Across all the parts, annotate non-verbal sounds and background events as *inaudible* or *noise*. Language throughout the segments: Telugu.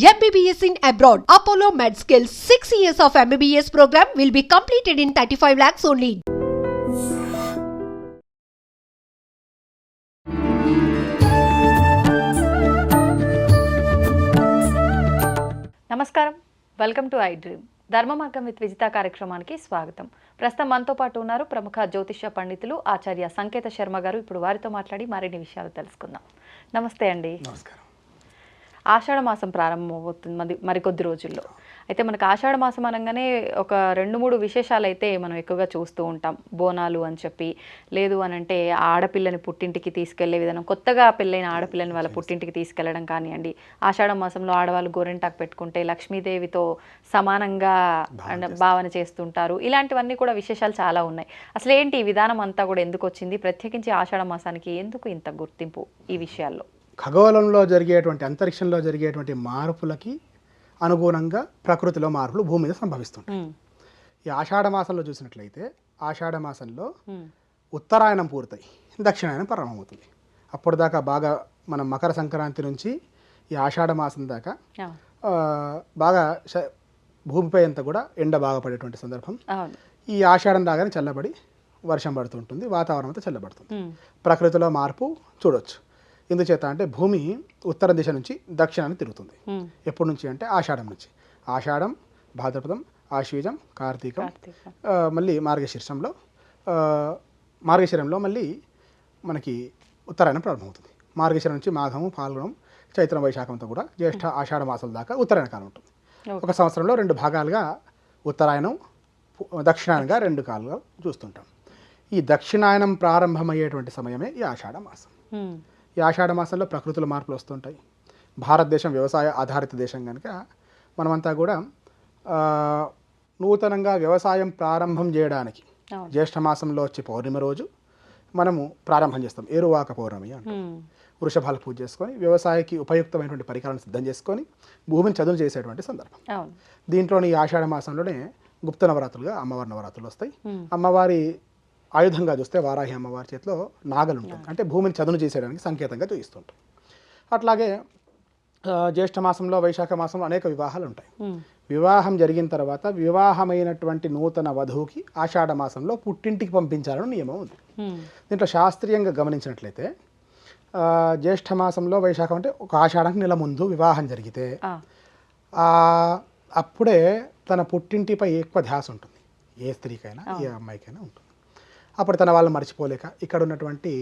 MBBS in abroad. Apollo MedSkill 6 years of MBBS program will be completed in 35 lakhs only. నమస్కారం. Welcome to iDream Dharma Margam with Vijitha కార్యక్రమానికి స్వాగతం. ప్రస్తుతం మనతో పాటు ఉన్నారు ప్రముఖ జ్యోతిష్య పండితులు ఆచార్య సంకేత శర్మ గారు. ఇప్పుడు వారితో మాట్లాడి మరిన్ని విషయాలు తెలుసుకుందాం. నమస్తే అండి. నమస్కారం. మాసం ప్రారంభమవుతుంది మరి మరికొద్ది రోజుల్లో. అయితే మనకు ఆషాఢ మాసం అనగానే ఒక రెండు మూడు విశేషాలు అయితే మనం ఎక్కువగా చూస్తూ ఉంటాం. బోనాలు అని చెప్పి లేదు అని అంటే ఆడపిల్లని పుట్టింటికి తీసుకెళ్ళే విధానం కొత్తగా పెళ్ళైన ఆడపిల్లని వాళ్ళ పుట్టింటికి తీసుకెళ్ళడం కానివ్వండి ఆషాఢ మాసంలో ఆడవాళ్ళు గోరెంటాకు పెట్టుకుంటే లక్ష్మీదేవితో సమానంగా భావన చేస్తుంటారు. ఇలాంటివన్నీ కూడా విశేషాలు చాలా ఉన్నాయి. అసలు ఏంటి ఈ విధానం అంతా కూడా ఎందుకు వచ్చింది? ప్రత్యేకించి ఆషాఢ మాసానికి ఎందుకు ఇంత గుర్తింపు ఈ విషయాల్లో? ఖగోళంలో జరిగేటువంటి అంతరిక్షంలో జరిగేటువంటి మార్పులకి అనుగుణంగా ప్రకృతిలో మార్పులు భూమి మీద సంభవిస్తుంటాయి. ఈ ఆషాఢ మాసంలో చూసినట్లయితే ఆషాఢ మాసంలో ఉత్తరాయణం పూర్తయి దక్షిణాయనం ప్రారంభమవుతుంది. అప్పుడు దాకా బాగా మనం మకర సంక్రాంతి నుంచి ఈ ఆషాఢ మాసం దాకా బాగా భూమిపై అంతా కూడా ఎండ బాగా పడేటువంటి సందర్భం. ఈ ఆషాఢం రాగానే చల్లబడి వర్షం పడుతుంటుంది వాతావరణం అంతా చల్లబడుతుంది. ప్రకృతిలో మార్పు చూడొచ్చు. ఎందుచేత అంటే భూమి ఉత్తర దిశ నుంచి దక్షిణాన్ని తిరుగుతుంది. ఎప్పటి నుంచి అంటే ఆషాఢం నుంచి. ఆషాఢం భాద్రపదం ఆశ్వీజం కార్తీకం మళ్ళీ మార్గశీర్షంలో మార్గశిరంలో మళ్ళీ మనకి ఉత్తరాయణం ప్రారంభమవుతుంది. మార్గశిరం నుంచి మాఘము పాల్గొనం చైత్రం వైశాఖంతో కూడా జ్యేష్ఠ ఆషాఢ మాసాల దాకా ఉత్తరాయణ కాలం ఉంటుంది. ఒక సంవత్సరంలో రెండు భాగాలుగా ఉత్తరాయణం దక్షిణాయనంగా రెండు కాలుగా చూస్తుంటాం. ఈ దక్షిణాయనం ప్రారంభమయ్యేటువంటి సమయమే ఈ ఆషాఢ మాసం. ఈ ఆషాఢ మాసంలో ప్రకృతిలో మార్పులు వస్తుంటాయి. భారతదేశం వ్యవసాయ ఆధారిత దేశం కనుక మనమంతా కూడా నూతనంగా వ్యవసాయం ప్రారంభం చేయడానికి అవును. జ్యేష్ఠ మాసంలో వచ్చే పౌర్ణమి రోజు మనము ప్రారంభం చేస్తాం. ఏరువాక పౌర్ణమి అంటాం. వృషభాలు పూజ చేసుకొని వ్యవసాయకి ఉపయుక్తమైనటువంటి పరికరాలను సిద్ధం చేసుకొని భూమిని చదును చేసేటువంటి సందర్భం. దీంట్లోని ఈ ఆషాఢ మాసంలోనే గుప్త నవరాత్రులుగా అమ్మవారి నవరాత్రులు వస్తాయి. అమ్మవారి ఆయుధంగా చూస్తే వారాహి అమ్మవారి చేతిలో నాగలు ఉంటుంది అంటే భూమిని చదును చేసేయడానికి సంకేతంగా చూపిస్తుంటాయి అట్లాగే జ్యేష్ఠ మాసంలో వైశాఖ మాసంలో అనేక వివాహాలు ఉంటాయి. వివాహం జరిగిన తర్వాత వివాహమైనటువంటి నూతన వధువుకి ఆషాఢ మాసంలో పుట్టింటికి పంపించాలని నియమం ఉంది. దీంట్లో శాస్త్రీయంగా గమనించినట్లయితే జ్యేష్ఠ మాసంలో వైశాఖం అంటే ఒక ఆషాఢం నెల ముందు వివాహం జరిగితే అప్పుడే తన పుట్టింటిపై ఎక్కువ ధ్యాస ఉంటుంది. ఏ స్త్రీకైనా ఏ అమ్మాయికైనా ఉంటుంది. అప్పుడు తన వాళ్ళు మర్చిపోలేక ఇక్కడ ఉన్నటువంటి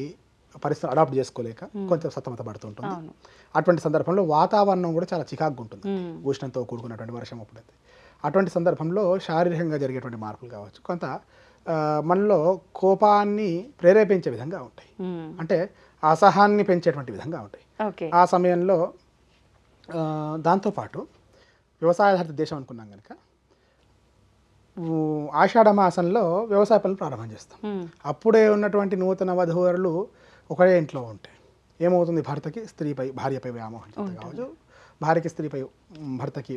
పరిస్థితులు అడాప్ట్ చేసుకోలేక కొంచెం సతమత పడుతుంటుంది. అవును. అటువంటి సందర్భంలో వాతావరణం కూడా చాలా చికాకుగా ఉంటుంది. ఉష్ణంతో కూడుకున్నటువంటి వర్షం అప్పుడైతే. అటువంటి సందర్భంలో శారీరకంగా జరిగేటువంటి మార్పులు కావచ్చు. కొంత మనలో కోపాన్ని ప్రేరేపించే విధంగా ఉంటాయి. అంటే అసహాన్ని పెంచేటువంటి విధంగా ఉంటాయి. ఆ సమయంలో దాంతోపాటు వ్యవసాయాధారిత దేశం అనుకున్నాం కనుక ఆషాఢ మాసంలో వ్యవసాయ పనులు ప్రారంభం చేస్తాం. అప్పుడే ఉన్నటువంటి నూతన వధూవరులు ఒకటే ఇంట్లో ఉంటాయి ఏమవుతుంది? భర్తకి స్త్రీపై భార్యపై వ్యామోహం కావచ్చు. భార్యకి స్త్రీపై భర్తకి.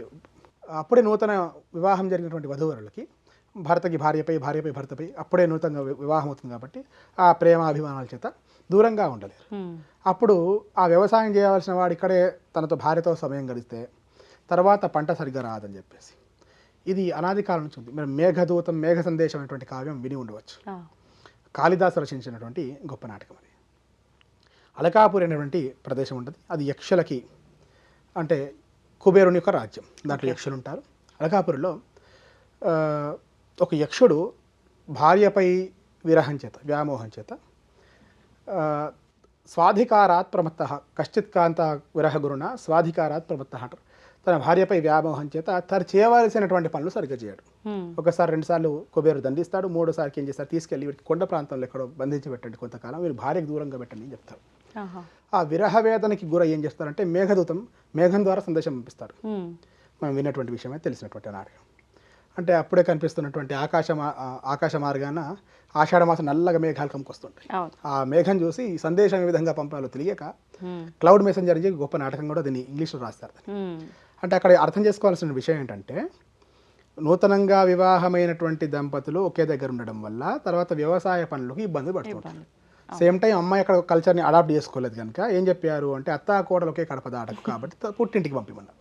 అప్పుడే నూతన వివాహం జరిగినటువంటి వధూవరులకి భర్తకి భార్యపై భార్యపై భర్తపై అప్పుడే నూతనంగా వివాహం అవుతుంది కాబట్టి ఆ ప్రేమ అభిమానాల చేత దూరంగా ఉండలేరు. అప్పుడు ఆ వ్యవసాయం చేయవలసిన వాడు ఇక్కడే తనతో భార్యతో సమయం గడిస్తే తర్వాత పంట సరిగ్గా రాదని చెప్పేసి ఇది అనాది కాలం నుంచి ఉంది. మరి మేఘదూతం మేఘ సందేశం అనేటువంటి కావ్యం విని ఉండవచ్చు. కాళిదాసు రచించినటువంటి గొప్ప నాటకం అది. అలకాపూర్ అనేటువంటి ప్రదేశం ఉంటుంది. అది యక్షులకి అంటే కుబేరుని యొక్క రాజ్యం. దాంట్లో యక్షులు ఉంటారు అలకాపూర్లో ఒక యక్షుడు భార్యపై విరహం చేత వ్యామోహం చేత స్వాధికారాత్ ప్రమత్త కశ్చిత్ కాంత విరహ గురుణ స్వాధికారాత్ ప్రమత్త అంటారు. తన భార్యపై వ్యామోహం చేత తను చేయవలసినటువంటి పనులు సరిగ్గా చేయడు. ఒకసారి రెండుసార్లు కుబేరు దండిస్తాడు మూడోసారికి ఏం చేస్తారు తీసుకెళ్ళి వీటికి కొండ ప్రాంతంలో ఎక్కడో బంధించి పెట్టండి కొంతకాలం వీరు భార్యకు దూరంగా పెట్టండి అని చెప్తారు ఆ విరహ వేదనకి గుర ఏం చేస్తారంటే మేఘదూతం మేఘం ద్వారా సందేశం పంపిస్తారు. మనం విన్నటువంటి విషయమే తెలిసినటువంటి నాటకం. అంటే అప్పుడే కనిపిస్తున్నటువంటి ఆకాశ ఆకాశ మార్గాన ఆషాఢ మాసం నల్లగా మేఘాలు కమ్ముకొస్తుంటాయి. ఆ మేఘం చూసి ఈ సందేశం ఏ విధంగా పంపాలో తెలియక క్లౌడ్ మెసెంజర్ అని చెప్పి గొప్ప నాటకం కూడా దీన్ని ఇంగ్లీష్లో రాస్తారు అంటే అక్కడ అర్థం చేసుకోవాల్సిన విషయం ఏంటంటే నూతనంగా వివాహమైనటువంటి దంపతులు ఒకే దగ్గర ఉండడం వల్ల తర్వాత వ్యవసాయ పనులకు ఇబ్బంది పడుతుంటారు. సేమ్ టైం అమ్మాయి అక్కడ కల్చర్ని అడాప్ట్ చేసుకోలేదు కనుక ఏం చెప్పారు అంటే అత్తా కోడలు ఒకే కడప దాటకు కాబట్టి పుట్టింటికి పంపిమన్నారు.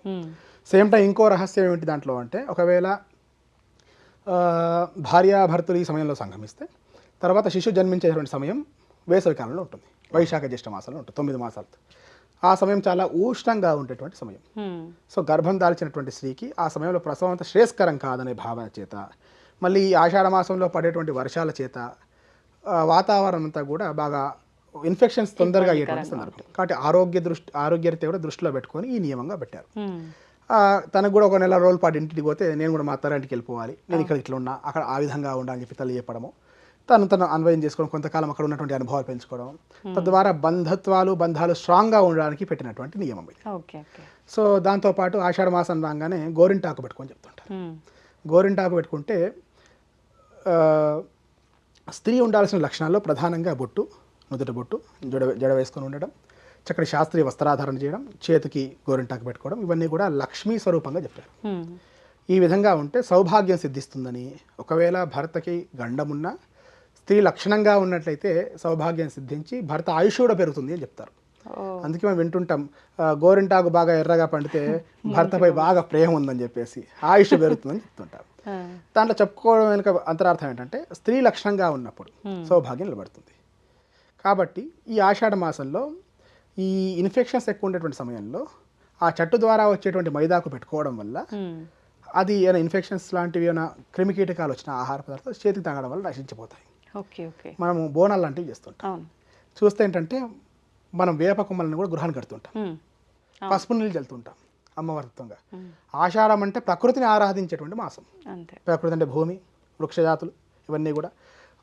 సేమ్ టైం ఇంకో రహస్యం ఏమిటి దాంట్లో అంటే ఒకవేళ భార్యాభర్తలు ఈ సమయంలో సంగమిస్తే తర్వాత శిశువు జన్మించేటువంటి సమయం వేసవి కాలంలో ఉంటుంది. వైశాఖ జ్యేష్ఠ మాసంలో ఉంటుంది తొమ్మిది మాసాలు ఆ సమయం చాలా ఉష్ణంగా ఉండేటువంటి సమయం. సో గర్భం దాల్చినటువంటి స్త్రీకి ఆ సమయంలో ప్రసవం అంత శ్రేయస్కరం కాదనే భావన చేత మళ్ళీ ఈ ఆషాఢ మాసంలో పడేటువంటి వర్షాల చేత వాతావరణం అంతా కూడా బాగా ఇన్ఫెక్షన్స్ తొందరగా అయ్యేటువంటి సందర్భం. కాబట్టి ఆరోగ్య దృష్టి ఆరోగ్యరీత్యా కూడా దృష్టిలో పెట్టుకొని ఈ నియమంగా పెట్టారు. తనకు కూడా ఒక నెల రోజుల పాటు ఇంటికి పోతే నేను కూడా మా అత్తారింటికి వెళ్ళిపోవాలి. నేను ఇక్కడ ఇట్లా ఉన్నా అక్కడ ఆ విధంగా ఉండాలని చెప్పి తల్లి చెప్పడము. తను తను అన్వయం చేసుకోవడం కొంతకాలం అక్కడ ఉన్నటువంటి అనుభవాలు పెంచుకోవడం తద్వారా బంధత్వాలు బంధాలు స్ట్రాంగ్గా ఉండడానికి పెట్టినటువంటి నియమం ఇది. సో దాంతోపాటు ఆషాఢ మాసం రాగానే గోరింటాకు పెట్టుకొని చెప్తుంటారు. హ్మ్. గోరింటాకు పెట్టుకుంటే స్త్రీ ఉండాల్సిన లక్షణాల్లో ప్రధానంగా బొట్టు నుదుట బొట్టు జడ జడ వేసుకొని ఉండడం చక్కటి శాస్త్రీయ వస్త్రాధారణ చేయడం చేతికి గోరింటాకు పెట్టుకోవడం ఇవన్నీ కూడా లక్ష్మీ స్వరూపంగా చెప్పారు హ్మ్. ఈ విధంగా ఉంటే సౌభాగ్యం సిద్ధిస్తుందని ఒకవేళ భర్తకి గండమున్నా స్త్రీ లక్షణంగా ఉన్నట్లయితే సౌభాగ్యం సిద్ధించి భర్త ఆయుష్ కూడా పెరుగుతుంది అని చెప్తారు. అందుకే మనం వింటుంటాం గోరింటాకు బాగా ఎర్రగా పండితే భర్తపై *laughs* బాగా ప్రేమ ఉందని చెప్పేసి ఆయుష్ పెరుగుతుందని చెప్తుంటారు. ఆ. దాంట్లో చెప్పుకోవడం వెనుక అంతరార్థం ఏంటంటే స్త్రీ లక్షణంగా ఉన్నప్పుడు సౌభాగ్యం నిలబడుతుంది. కాబట్టి ఈ ఆషాఢ మాసంలో ఈ ఇన్ఫెక్షన్స్ ఎక్కువ ఉండేటువంటి సమయంలో ఆ చెట్టు ద్వారా వచ్చేటువంటి మైదాకు పెట్టుకోవడం వల్ల. అది ఏమైనా ఇన్ఫెక్షన్స్ లాంటివి ఏమైనా క్రిమికీటకాలు వచ్చిన ఆహార పదార్థాలు చేతికి తాగడం వల్ల నశించిపోతాయి. Okay okay. మనము బోనాలు లాంటివి చేస్తుంటాం. చూస్తే ఏంటంటే మనం వేప కొమ్మలను కూడా గృహాన్ని కడుతుంటాం. పసుపు నీళ్ళు చల్లుతుంటాం అమ్మవారిత్వంగా ఆషాఢం అంటే ప్రకృతిని ఆరాధించేటువంటి మాసం. అంతే. ప్రకృతి అంటే భూమి వృక్షజాతులు ఇవన్నీ కూడా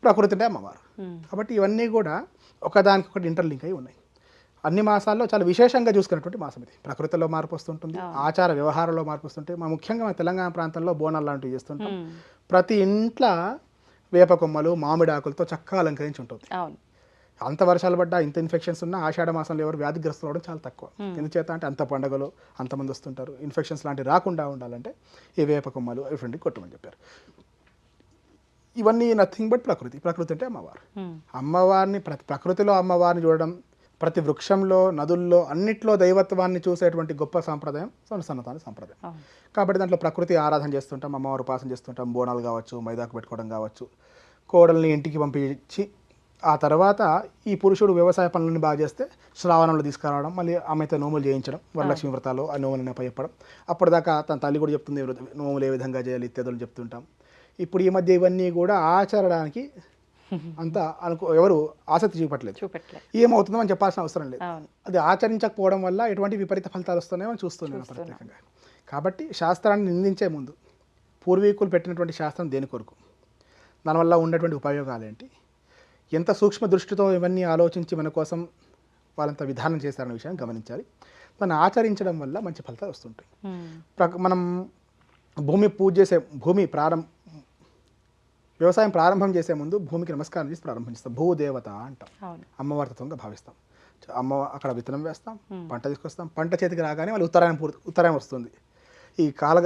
ప్రకృతి అంటే అమ్మవారు. కాబట్టి ఇవన్నీ కూడా ఒకదానికొకటి ఇంటర్లింక్ అయి ఉన్నాయి. అన్ని మాసాల్లో చాలా విశేషంగా చూసుకున్నటువంటి మాసం ఇది. ప్రకృతిలో మార్పు వస్తుంటుంది ఆచార వ్యవహారంలో మార్పు వస్తుంటాయి మా ముఖ్యంగా మన తెలంగాణ ప్రాంతంలో బోనాలు లాంటివి చేస్తుంటాం. ప్రతి ఇంట్లో వేప కొమ్మలు మామిడి ఆకులతో చక్కగా అలంకరించి ఉంటుంది. అంత వర్షాలు పడ్డా ఇంత ఇన్ఫెక్షన్స్ ఉన్నా ఆషాఢ మాసంలో ఎవరు వ్యాధిగ్రస్తులు అవడం చాలా తక్కువ. ఎందుచేత అంటే అంత పండుగలు అంతమంది వస్తుంటారు. ఇన్ఫెక్షన్స్ లాంటివి రాకుండా ఉండాలంటే ఈ వేప కొమ్మలు ఇటువంటి కొట్టమని చెప్పారు. ఇవన్నీ నథింగ్ బట్ ప్రకృతి. ప్రకృతి అంటే అమ్మవారు. అమ్మవారిని ప్రకృతిలో అమ్మవారిని చూడడం ప్రతి వృక్షంలో నదుల్లో అన్నిట్లో దైవత్వాన్ని చూసేటువంటి గొప్ప సాంప్రదాయం సనసన్నతాని సాంప్రదాయం. కాబట్టి దాంట్లో ప్రకృతి ఆరాధన చేస్తుంటాం అమ్మవారు ఉపాసన చేస్తుంటాం బోనాలు కావచ్చు మైదాకు పెట్టుకోవడం కావచ్చు కోడల్ని ఇంటికి పంపించి ఆ తర్వాత ఈ పురుషుడు వ్యవసాయ పనులను బాగా చేస్తే శ్రావణంలో తీసుకురావడం మళ్ళీ ఆమెతో నోములు చేయించడం వరలక్ష్మి వ్రతాలు ఆ నోములను చెప్పడం అప్పటిదాకా తన తల్లి కూడా చెప్తుంది "ఈ వ్రత- నోములు ఏ విధంగా చేయాలి ఇత్యాదులు చెప్తుంటాం. ఇప్పుడు ఈ మధ్య ఇవన్నీ కూడా ఆచరణడానికి *laughs* అంత అనుకో ఎవరు ఆసక్తి చూపట్లేదు. ఏమవుతుందో మనం చెప్పాల్సిన అవసరం లేదు. అది ఆచరించకపోవడం వల్ల ఎటువంటి విపరీత ఫలితాలు వస్తున్నాయో మనం చూస్తున్నాం ప్రత్యేకంగా. కాబట్టి శాస్త్రాన్ని నిందించే ముందు పూర్వీకులు పెట్టినటువంటి శాస్త్రం దేని కొరకు? దానివల్ల ఉన్నటువంటి ఉపయోగాలు ఏంటి? ఎంత సూక్ష్మ దృష్టితో ఇవన్నీ ఆలోచించి మన కోసం వాళ్ళంత విధానం చేశారనే విషయాన్ని గమనించాలి. దాన్ని ఆచరించడం వల్ల మంచి ఫలితాలు వస్తుంటాయి. మనం భూమి పూజ చేసే భూమి ప్రారంభ వ్యవసాయం ప్రారంభం చేసే ముందు భూమికి నమస్కారం చేసి ప్రారంభిస్తాం భూదేవత అంటాం. అవును. అమ్మవారితత్వంగా భావిస్తాం. అమ్మ అక్కడ విత్తనం వేస్తాం పంట తీసుకొస్తాం. పంట చేతికి రాగానే వాళ్ళు ఉత్తరాయణం పూర్తి ఉత్తరాయణం వస్తుంది. ఈ కాల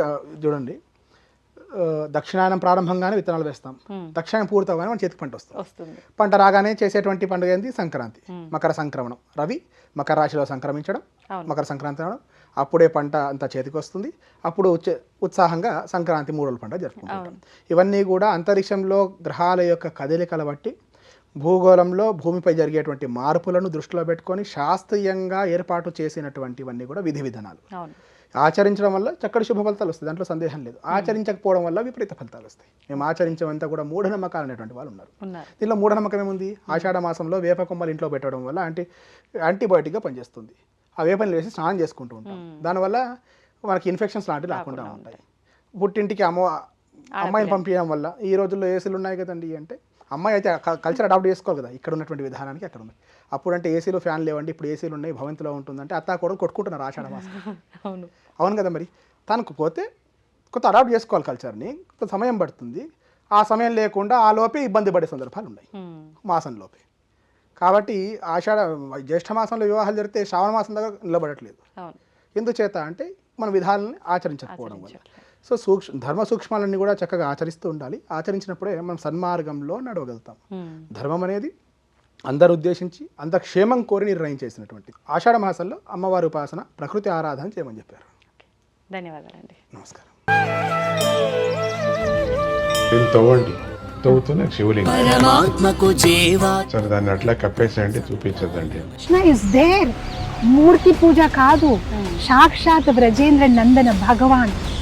చూడండి దక్షిణాయనం ప్రారంభంగానే విత్తనాలు వేస్తాం. దక్షిణాయనం పూర్తవగానే మన చేతికి పంట వస్తుంది. పంట రాగానే చేసేటువంటి పండుగ ఏంది? సంక్రాంతి. మకర సంక్రమణం. రవి మకర రాశిలో సంక్రమించడం. మకర సంక్రాంతి రావడం అప్పుడే పంట అంతా చేతికి వస్తుంది. అప్పుడు ఉత్సాహంగా సంక్రాంతి మూడోల పండుగ జరుపుకుంటాం. ఇవన్నీ కూడా అంతరిక్షంలో గ్రహాల యొక్క కదలికల బట్టి భూగోళంలో భూమిపై జరిగేటువంటి మార్పులను దృష్టిలో పెట్టుకొని శాస్త్రీయంగా ఏర్పాటు చేసినటువంటివన్నీ కూడా విధి విధానాలు. ఆచరించడం వల్ల చక్కటి శుభ ఫలితాలు వస్తాయి. దాంట్లో సందేహం లేదు. ఆచరించకపోవడం వల్ల విపరీత ఫలితాలు వస్తాయి. మేము ఆచరించమంతా కూడా మూఢనమ్మకాలు అనేటువంటి వాళ్ళు ఉన్నారు. దీనిలో మూఢనమ్మకం ఏముంది? ఆషాఢ మాసంలో వేప కొమ్మలు ఇంట్లో పెట్టడం వల్ల యాంటీ యాంటీబయాటిక్గా పనిచేస్తుంది. ఆ వేపని వేసి స్నానం చేసుకుంటూ ఉంటాం. దానివల్ల మనకి ఇన్ఫెక్షన్స్ లాంటివి రాకుండా ఉంటాయి. పుట్టింటికి అమ్మ అమ్మాయిని పంపించడం వల్ల ఈ రోజుల్లో ఏసీలు ఉన్నాయి కదండి అంటే అమ్మాయి అయితే కల్చర్ అడాప్ట్ చేసుకోవాలి కదా ఇక్కడ ఉన్నటువంటి విధానానికి అక్కడ ఉంది అప్పుడంటే ఏసీలు ఫ్యాన్ లేవండి ఇప్పుడు ఏసీలు ఉన్నాయి భవంతిలో ఉంటుందంటే అత్తా కూడా కొట్టుకుంటున్నారు ఆషాఢ మాసం. అవును. అవును కదా మరి? తనకు పోతే కొంత అడాప్ట్ చేసుకోవాలి కల్చర్ని కొంత సమయం పడుతుంది. ఆ సమయం లేకుండా ఆ లోపే ఇబ్బంది పడే సందర్భాలు ఉన్నాయి. హ్మ్. మాసంలోపే కాబట్టి ఆషాఢ జ్యేష్ఠ మాసంలో వివాహాలు జరిగితే శ్రావణ మాసం దగ్గర నిలబడట్లేదు. ఎందుచేత అంటే మన విధానాన్ని ఆచరించకపోవడం వల్ల. సో సూక్ష్మ ధర్మ సూక్ష్మాలన్నీ కూడా చక్కగా ఆచరిస్తూ ఉండాలి. ఆచరించినప్పుడే మనం సన్మార్గంలో నడవగలుగుతాం. హ్మ్. ధర్మం అనేది అందరు ఉద్దేశించి అంత క్షేమం కోరి నిర్ణయం చేసినటువంటి ఆషాఢ మాసంలో అమ్మవారి ఉపాసన ప్రకృతి ఆరాధన చేయమని చెప్పారు. ధన్యవాదాలండి. నమస్కారం. తవ్వండి. తవ్వుతూనే శివలింగం. సరే దాన్ని అట్లా కప్పేసేయండి చూపించదండి కృష్ణ ఇస్ దేర్ మూర్తి పూజ కాదు. సాక్షాత్ బ్రజేంద్ర నందన భగవాన్.